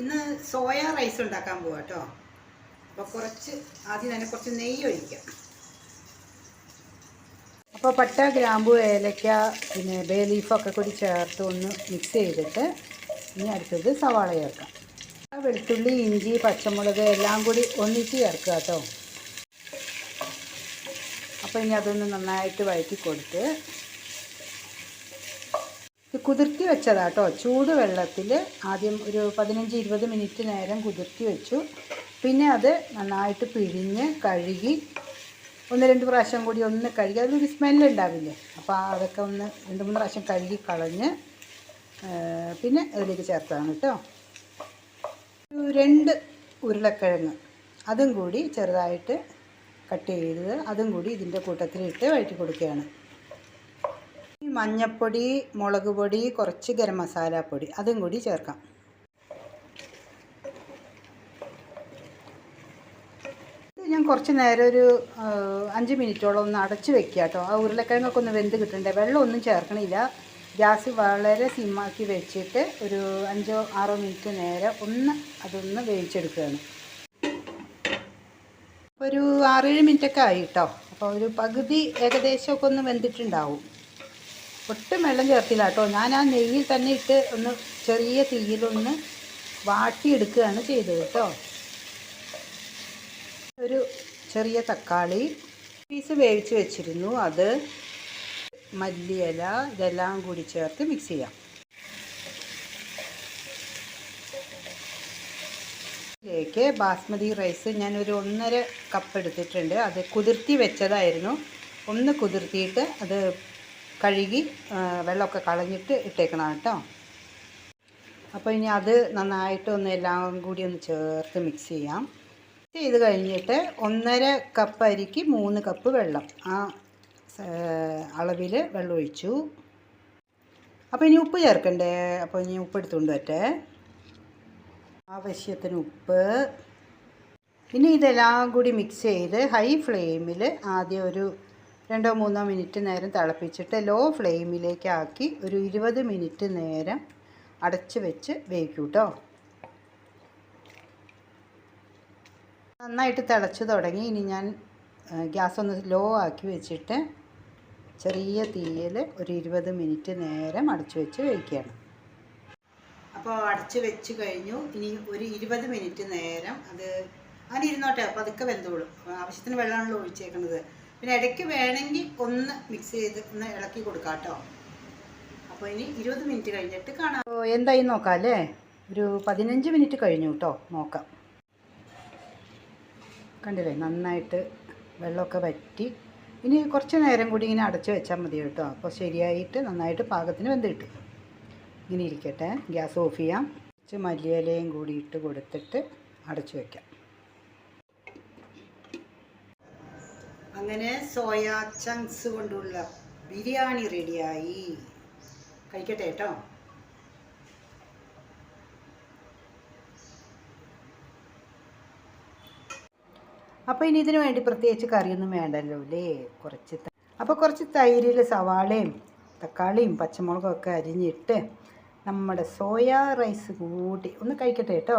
ഇന്ന് soya rice ഉണ്ടാക്കാൻ പോവാം കേട്ടോ അപ്പോൾ കുറച്ച് ആദ്യം തന്നെ കുറച്ച് നെയ്യ് ഒഴിക്കാം. അപ്പോൾ പട്ട ഗ്രാമ്പു ഏലക്ക പിന്നെ ബേ ലീഫൊക്കെ കൂടി ചേർത്ത് ഒന്ന് മിക്സ് ചെയ്തിട്ട് ഇനി അടുത്തത് സവാള ചേർക്കാം. വെളുത്തുള്ളി ഇഞ്ചി പച്ചമുളക് എല്ലാം കൂടി ഒന്നിച്ച് ചേർക്കുക കേട്ടോ അപ്പോൾ ഇനി അതൊന്ന് നന്നായിട്ട് വഴറ്റി കൊടുത്ത് ഇത് കുതിർത്തി വെച്ചതാട്ടോ. ചൂട് വെള്ളത്തിൽ ആദ്യം ഒരു പതിനഞ്ച് ഇരുപത് മിനിറ്റ് നേരം കുതിർത്തി വെച്ചു. പിന്നെ അത് നന്നായിട്ട് പിഴിഞ്ഞ് കഴുകി ഒന്ന് രണ്ട് പ്രാവശ്യം കൂടി ഒന്ന് കഴുകി. അതിലൊരു സ്മെല്ലുണ്ടാവില്ലേ അപ്പോൾ അതൊക്കെ ഒന്ന് രണ്ട് മൂന്ന് പ്രാവശ്യം കഴുകി കളഞ്ഞ് പിന്നെ അതിലേക്ക് ചേർത്താണ് കേട്ടോ. ഒരു രണ്ട് ഉരുളക്കിഴങ്ങ് അതും കൂടി ചെറുതായിട്ട് കട്ട് ചെയ്ത് അതും കൂടി ഇതിന്റെ കൂട്ടത്തിലിട്ട് വഴറ്റി കൊടുക്കുകയാണ്. ഈ മഞ്ഞപ്പൊടി മുളക് പൊടി കുറച്ച് ഗരം മസാല പൊടി. അതും കൂടി ചേർക്കാം. ഞാൻ കുറച്ച് നേരം ഒരു അഞ്ച് മിനിറ്റോളം ഒന്ന് അടച്ച് വെക്കുക കേട്ടോ. ആ ഉരുളക്കിഴങ്ങൊക്കെ ഒന്ന് വെന്ത് കിട്ടണ്ടേ? വെള്ളമൊന്നും ചേർക്കണില്ല. ഗ്യാസ് വളരെ സിമ്മാക്കി വെച്ചിട്ട് ഒരു അഞ്ചോ ആറോ മിനിറ്റ് നേരം ഒന്ന് അതൊന്ന് വേവിച്ചെടുക്കുകയാണ്. ഒരു ആറേഴ് മിനിറ്റൊക്കെ ആയി അപ്പോൾ ഒരു പകുതി ഏകദേശമൊക്കെ ഒന്ന് വെന്തിട്ടുണ്ടാവും. ഒട്ടും വെള്ളം ചേർത്തില്ല കേട്ടോ. ഞാൻ ആ നെയ്യിൽ തന്നെ ഇട്ട് ഒന്ന് ചെറിയ തീയിലൊന്ന് വാട്ടിയെടുക്കുകയാണ് ചെയ്തത് കേട്ടോ. ഒരു ചെറിയ തക്കാളി പീസ് വേവിച്ച് വെച്ചിരുന്നു. അത് മല്ലിയില ഇതെല്ലാം കൂടി ചേർത്ത് മിക്സ് ചെയ്യാം. ഇതിലേക്ക് ബാസ്മതി റൈസ് ഞാൻ ഒരു ഒന്നര കപ്പ് എടുത്തിട്ടുണ്ട്. അത് കുതിർത്തി വെച്ചതായിരുന്നു. ഒന്ന് കുതിർത്തിയിട്ട് അത് കഴുകി വെള്ളമൊക്കെ കളഞ്ഞിട്ട് ഇട്ടേക്കണം കേട്ടോ. അപ്പോൾ ഇനി അത് നന്നായിട്ട് ഒന്ന് എല്ലാം കൂടി ഒന്ന് ചേർത്ത് മിക്സ് ചെയ്യാം. മിക്സ് ചെയ്ത് കഴിഞ്ഞിട്ട് ഒന്നര കപ്പ് അരിക്ക് മൂന്ന് കപ്പ് വെള്ളം. ആ അളവിൽ വെള്ളം ഒഴിച്ചു. അപ്പോൾ ഇനി ഉപ്പ് ചേർക്കണ്ടേ? അപ്പോൾ ഇനി ഉപ്പ് എടുത്തുകൊണ്ട് വരട്ടെ. ആവശ്യത്തിന് ഉപ്പ്. ഇനി ഇതെല്ലാം കൂടി മിക്സ് ചെയ്ത് ഹൈ ഫ്ലെയിമിൽ ആദ്യം ഒരു രണ്ടോ മൂന്നോ മിനിറ്റ് നേരം തിളപ്പിച്ചിട്ട് ലോ ഫ്ലെയിമിലേക്ക് ആക്കി ഒരു ഇരുപത് മിനിറ്റ് നേരം അടച്ച് വെച്ച് വേവിക്കൂ കേട്ടോ നന്നായിട്ട് തിളച്ച് തുടങ്ങി. ഇനി ഞാൻ ഗ്യാസ് ഒന്ന് ലോ ആക്കി വെച്ചിട്ട് ചെറിയ തീയിൽ ഒരു ഇരുപത് മിനിറ്റ് നേരം അടച്ച് വെച്ച് വേവിക്കുകയാണ്. അപ്പോൾ അടച്ച് വെച്ച് കഴിഞ്ഞു. ഇനി ഒരു ഇരുപത് മിനിറ്റ് നേരം അത് അങ്ങനെ ഇരുന്നോട്ടെ അപ്പോൾ അതൊക്കെ വെന്തോളും. ആവശ്യത്തിന് വെള്ളമാണല്ലോ ഒഴിച്ചേക്കുന്നത് പിന്നെ ഇടയ്ക്ക് വേണമെങ്കിൽ ഒന്ന് മിക്സ് ചെയ്ത് ഒന്ന് ഇളക്കി കൊടുക്കാം കേട്ടോ. അപ്പോൾ ഇനി ഇരുപത് മിനിറ്റ് കഴിഞ്ഞിട്ട് കാണാം. അപ്പോൾ എന്തായി നോക്കാം അല്ലേ? ഒരു പതിനഞ്ച് മിനിറ്റ് കഴിഞ്ഞു കേട്ടോ നോക്കാം. കണ്ടില്ലേ നന്നായിട്ട് വെള്ളമൊക്കെ വറ്റി. ഇനി കുറച്ച് നേരം കൂടി ഇങ്ങനെ അടച്ചു വെച്ചാൽ മതി കേട്ടോ. അപ്പോൾ ശരിയായിട്ട് നന്നായിട്ട് പാകത്തിന് വെന്ത് കിട്ടും. ഇങ്ങനെ ഇരിക്കട്ടെ ഗ്യാസ് ഓഫ് ചെയ്യാം. കുറച്ച് മല്ലിയിലയും കൂടി ഇട്ട് കൊടുത്തിട്ട് അടച്ചു വയ്ക്കാം അങ്ങനെ സോയ ചങ്ക്സ് കൊണ്ടുള്ള ബിരിയാണി റെഡിയായി. കഴിക്കട്ടെ കേട്ടോ. അപ്പോൾ ഇനി ഇതിന് വേണ്ടി പ്രത്യേകിച്ച് കറിയൊന്നും വേണ്ടല്ലോ അല്ലേ? കുറച്ച് അപ്പോൾ കുറച്ച് തൈരിൽ സവാളയും തക്കാളിയും പച്ചമുളകും ഒക്കെ അരിഞ്ഞിട്ട് നമ്മുടെ സോയാ റൈസ് കൂട്ടി ഒന്ന് കഴിക്കട്ടെ കേട്ടോ.